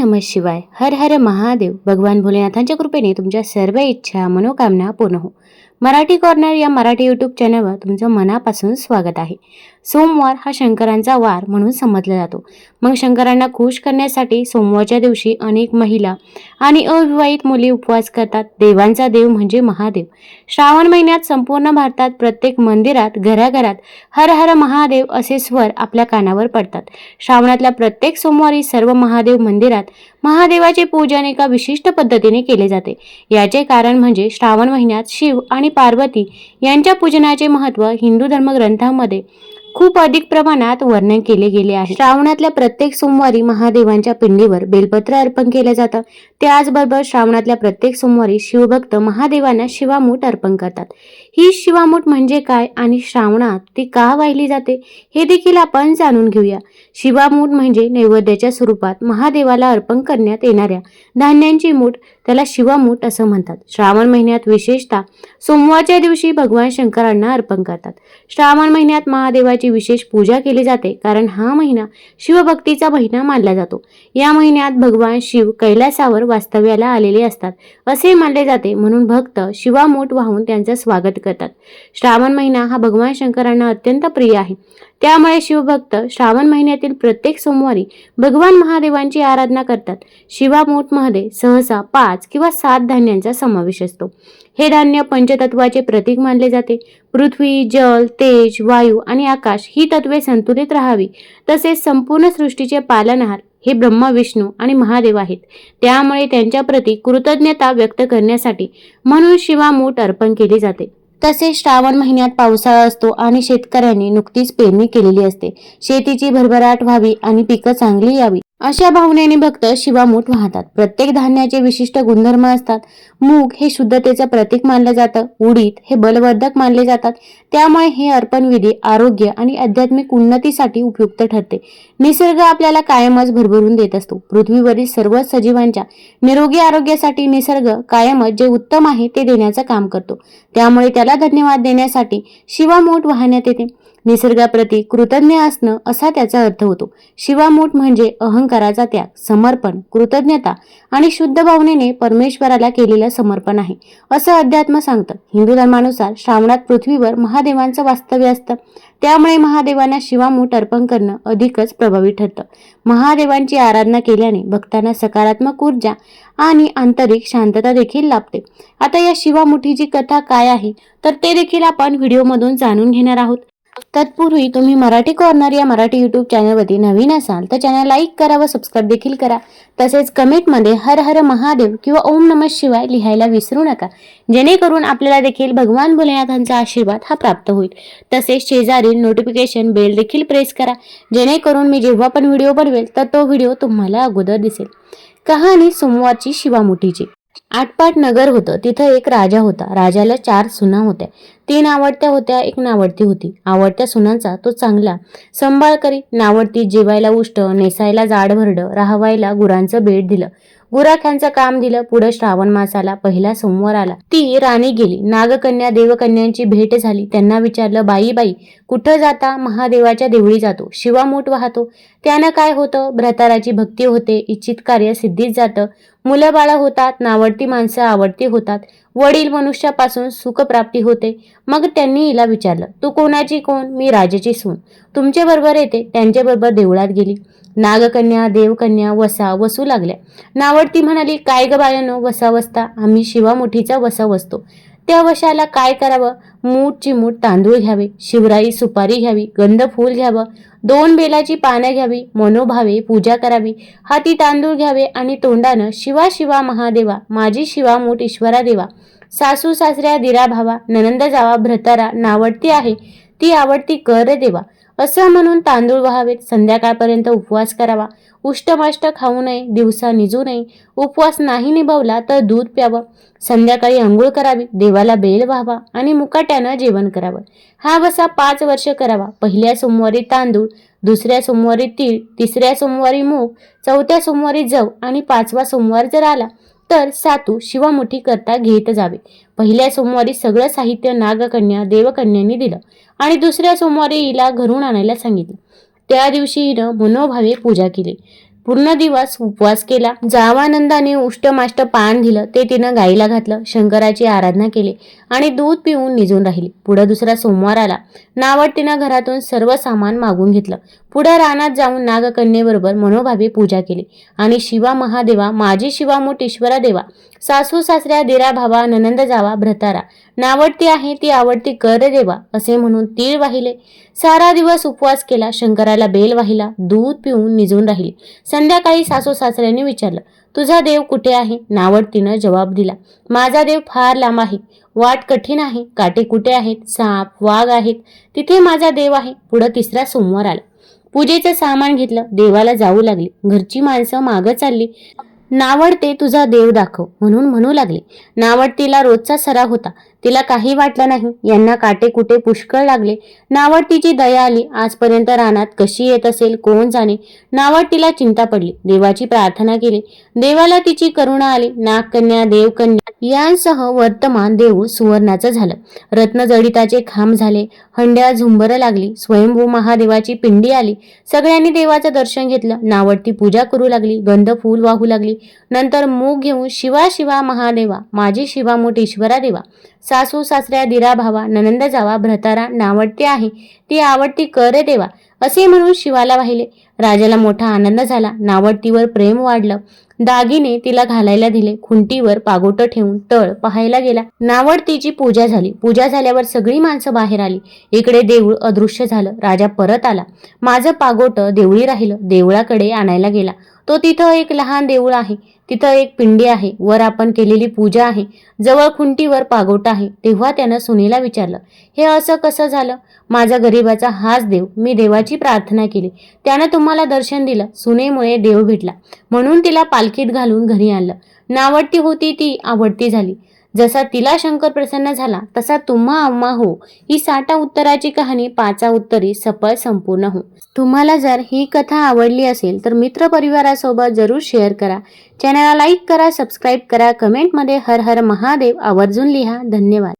नम शिवाय. हर हर महादेव. भगवान भोलेनाथांच्या कृपेने तुमच्या सर्व इच्छा मनोकामना पूर्ण हो. मराठी कॉर्नर या मराठी यूट्यूब चॅनलवर तुमचं मनापासून स्वागत आहे. सोमवार हा शंकरांचा वार म्हणून समजला जातो. मग शंकरांना खुश करण्यासाठी सोमवारच्या दिवशी अनेक महिला आणि अविवाहित मुली उपवास करतात. देवांचा देव म्हणजे महादेव. श्रावण महिन्यात संपूर्ण भारतात प्रत्येक मंदिरात घराघरात हर हर महादेव असे स्वर आपल्या कानावर पडतात. श्रावणातल्या प्रत्येक सोमवारी सर्व महादेव मंदिरात महादेवाचे पूजन एका विशिष्ट पद्धतीने केले जाते. याचे कारण म्हणजे श्रावण महिन्यात शिव आणि पार्वती यांच्या पूजनाचे महत्त्व हिंदू धर्मग्रंथामध्ये खूप अधिक प्रमाणात वर्णन केले गेले आहे. श्रावणातल्या प्रत्येक सोमवारी महादेवांच्या पिंडीवर बेलपत्र अर्पण केलं जातं. त्याचबरोबर श्रावणातल्या प्रत्येक सोमवारी शिवभक्त महादेवांना शिवामूठ अर्पण करतात. ही शिवामूठ म्हणजे काय आणि श्रावणात ती का वाहिली जाते हे देखील आपण जाणून घेऊया. शिवामूठ म्हणजे नैवेद्याच्या स्वरूपात महादेवाला अर्पण करण्यात येणाऱ्या धान्यांची मूठ त्याला शिवामूठ असं म्हणतात. श्रावण महिन्यात विशेषतः सोमवारच्या दिवशी भगवान शंकरांना अर्पण करतात. श्रावण महिन्यात महादेवाची विशेष पूजा केली जाते कारण हा महिना शिवभक्तीचा महिना मानला जातो. या महिन्यात भगवान शिव कैलासावर वास्तव्याला आलेले असतात असे मानले जाते म्हणून भक्त शिवामूठ वाहून त्यांचं स्वागत करतात. श्रावण महिना हा भगवान शंकरांना अत्यंत प्रिय आहे. त्यामुळे शिवभक्त श्रावण महिन्यातील प्रत्येक सोमवारी भगवान महादेवांची आराधना करतात. शिवामूठमध्ये सहसा पाच किंवा सात धान्यांचा समावेश असतो. हे धान्य पंचतत्वाचे प्रतीक मानले जाते. पृथ्वी जल तेज वायू आणि आकाश ही तत्वे संतुलित राहावी. तसेच संपूर्ण सृष्टीचे पालनहार हे ब्रह्मा विष्णू आणि महादेव आहेत. त्यामुळे त्यांच्याप्रती कृतज्ञता व्यक्त करण्यासाठी म्हणून शिवामूठ अर्पण केली जाते. तसेच श्रावण महिन्यात पावसाळा असतो आणि शेतकऱ्यांनी नुकतीच पेरणी केलेली असते. शेतीची भरभराट व्हावी आणि पिकं चांगली यावी. अशा भावनेने भक्त शिवामूठ वाहतात. प्रत्येक धान्याचे विशिष्ट गुणधर्म असतात. मूग हे शुद्धतेचं प्रतीक मानलं जातं. उडीद हे बलवर्धक मानले जातात. त्यामुळे हे अर्पण विधी आरोग्य आणि आध्यात्मिक उन्नतीसाठी उपयुक्त ठरते. निसर्ग आपल्याला कायमच भरभरून देत असतो. पृथ्वीवरील सर्व सजीवांच्या निरोगी आरोग्यासाठी निसर्ग कायमच जे उत्तम आहे ते देण्याचं काम करतो. त्यामुळे त्याला धन्यवाद देण्यासाठी शिवामूठ वाहण्यात येते. निसर्गाप्रती कृतज्ञ असणं असा त्याचा अर्थ होतो. शिवामूठ म्हणजे अहंकाराचा त्याग समर्पण कृतज्ञता आणि शुद्ध भावनेने परमेश्वराला केलेलं समर्पण आहे. असं अध्यात्म सांगतं. हिंदू धर्मानुसार श्रावणात पृथ्वीवर महादेवांचं वास्तव्य असतं. त्यामुळे महादेवांना शिवामूठ अर्पण करणं अधिकच प्रभावी ठरतं. महादेवांची आराधना केल्याने भक्तांना सकारात्मक ऊर्जा आणि आंतरिक शांतता देखील लाभते. आता या शिवामुठीची कथा काय आहे? तर ते देखील आपण व्हिडिओमधून जाणून घेणार आहोत. तत्पूर्वी तुम्ही मराठी कॉर्नर या मराठी यूट्यूब चॅनलवरती नवीन असाल तर चॅनल लाईक करा व सबस्क्राईब देखील करा. तसेच कमेंटमध्ये हर हर महादेव किंवा ओम नमः शिवाय लिहायला विसरू नका. जेणेकरून आपल्याला देखील भगवान भोलेनाथांचा आशीर्वाद हा प्राप्त होईल. तसेच शेजारील नोटिफिकेशन बेल देखील प्रेस करा. जेणेकरून मी जेव्हा पण व्हिडिओ बनवेल तर तो व्हिडिओ तुम्हाला अगोदर दिसेल. कहाणी सोमवारची शिवामुठीची. आटपाट नगर होतं तिथं एक राजा होता. राजाला चार सुना होत्या. तीन आवडत्या होत्या एक नावडती होती. आवडत्या सुनांचा तो चांगला. संभाळ करी नावडती जेवायला उष्ट नेसायला जाड भरडं राहवायला गुरांचं बेट दिलं. गुराख्यांचं काम दिलं पुढे श्रावण मासाला पहिला सोमवार आला. ती राणी गेली. नागकन्या देवकन्यांची भेट झाली. त्यांना विचारलं बाई बाई कुठं जाता? महादेवाच्या देवळी जातो. शिवामूठ वाहतो. त्यानं काय होतं? भ्रताराची भक्ती होते. इच्छित कार्य सिद्धीत जातं. मुलं बाळं होतात. नावडती माणसं आवडती होतात. वडील मनुष्यापासून सुखप्राप्ती होते. मग त्यांनी हिला विचारलं तू कोणाची कोण? मी राजाची सून तुमच्या बरोबर येते. त्यांच्या बरोबर देवळात गेली. नागकन्या देवकन्या वसा वसू लागल्या. नावडती म्हणाली काय ग बायानो वसा वसता. आम्ही शिवामुठीचा वसा वसतो. त्या वशाला काय करावं? मूठची मूठ तांदूळ घ्यावे शिवराई सुपारी घ्यावी गंध फूल घ्यावं दोन बेलाची पानं घ्यावी मनोभावे पूजा करावी. हाती तांदूळ घ्यावे आणि तोंडानं शिवा शिवा महादेवा माझी शिवा मूठ ईश्वरा देवा. सासू सासऱ्या दिरा भावा ननंद जावा भ्रतारा नावडती आहे ती आवडती कर देवा. असं म्हणून तांदूळ व्हावेत संध्याकाळपर्यंत उपवास करावा. उष्टमाष्ट खाऊ नये दिवसा निजू नये. उपवास नाही निभावला तर दूध प्यावं. संध्याकाळी आंघोळ करावी देवाला बेल व्हावा आणि मुकाट्यानं जेवण करावं. हा वसा पाच वर्ष करावा. पहिल्या सोमवारी तांदूळ दुसऱ्या सोमवारी तीळ तिसऱ्या सोमवारी मूग चौथ्या सोमवारी जव आणि पाचवा सोमवार जर आला तर सातू शिवामुठी करता घेत जावे. पहिल्या सोमवारी सगळं साहित्य नागकन्या देवकन्यांनी दिलं आणि दुसऱ्या सोमवारी हिला घरून आणायला सांगितलं. त्या दिवशी हिनं मनोभावे पूजा केली. पूर्ण दिवस उपवास केला. जावानंदाने उष्टमाष्ट पान दिलं. ते तिनं गाईला घातलं. शंकराची आराधना केली आणि दूध पिऊन निजून राहिली. पुढं दुसरा सोमवार आला. नावड तिनं घरातून सर्व सामान मागून घेतलं. पुढं रानात जाऊन नागकन्येबरोबर मनोभावे पूजा केली. आणि शिवा महादेवा माझी शिवामूठ ईश्वरा देवा सासू सासऱ्या देरा भावा ननंद जावा भ्रतारा नावडती आहे ती आवडती कर देवा असे म्हणून तीळ वाहिले. सारा दिवस उपवास केला शंकराला बेल वाहिला दूध पिऊन निजून राहिली. संध्याकाळी सासू सासऱ्याने विचारलं तुझा देव कुठे आहे? नावडतीनं जबाब दिला माझा देव फार लांब आहे. वाट कठीण आहे. काटे कुठे आहेत? साप वाघ आहेत. तिथे माझा देव आहे. पुढं तिसरा सोमवार आला. पूजेचं सामान घेतलं देवाला जाऊ लागली. घरची माणसं मागं चालली. नावडते तुझा देव दाखव म्हणून म्हणू लागले. नावडतीला रोजचा सराव होता. तिला काही वाटलं नाही. यांना काटे कुठे पुष्कळ लागले. नावडतीची दया आली. आजपर्यंत रानात कशी येत असेल कोण जाणे? नावडतीला चिंता पडली. देवाची प्रार्थना केली. देवाला तिची करुणा आली. नागकन्या देवकन्या यांसह वर्तमान देऊळ सुवर्णाचं झालं. रत्नजडिताचे खांब झाले. हंड्या झुंबर लागली. स्वयंभू महादेवाची पिंडी आली. सगळ्यांनी देवाचं दर्शन घेतलं. नावडती पूजा करू लागली. गंध फूल वाहू लागली. नंतर मूग घेऊन शिवा शिवा महादेवा माझी शिवा मोठ ईश्वरा देवा सासू सासऱ्या दिरा भावा ननंद जावा भ्रतारा नावडते आहे. ती आवडती कर देवा असे म्हणून शिवाला वाहिले. राजाला मोठा आनंद झाला. नावडतीवर प्रेम वाढलं. दागिने तिला घालायला दिले. खुंटीवर पागोटं ठेवून तळ पाहायला गेला. नावडतीची पूजा झाली. पूजा झाल्यावर सगळी माणसं बाहेर आली. इकडे देऊळ अदृश्य झालं. राजा परत आला. माझं पागोटं देवळी राहिलं. देवळाकडे आणायला गेला. तो तिथं एक लहान देऊळ आहे. तिथं एक पिंडी आहे. वर आपण केलेली पूजा आहे. जवळ खुंटीवर पागोटा आहे. तेव्हा त्यानं सुनेला विचारलं हे असं कसं झालं? माझा गरिबाचा हाच देव. मी देवाची प्रार्थना केली. त्यानं तुम्हाला दर्शन दिलं. सुनेमुळे देव भेटला. म्हणून तिला पालखीत घालून घरी आणलं. नावडती होती ती आवडती झाली. जसा तिला शंकर प्रसन्न झाला तसा तुम्हा अम्मा हो. ही साठा उत्तराची कहाणी पाचा उत्तरी सफळ संपूर्ण हो. तुम्हाला जर ही कथा आवडली असेल तर मित्र परिवारासोबत जरूर शेअर करा. चॅनलला लाईक करा सबस्क्राईब करा. कमेंटमध्ये हर हर महादेव आवर्जून लिहा. धन्यवाद.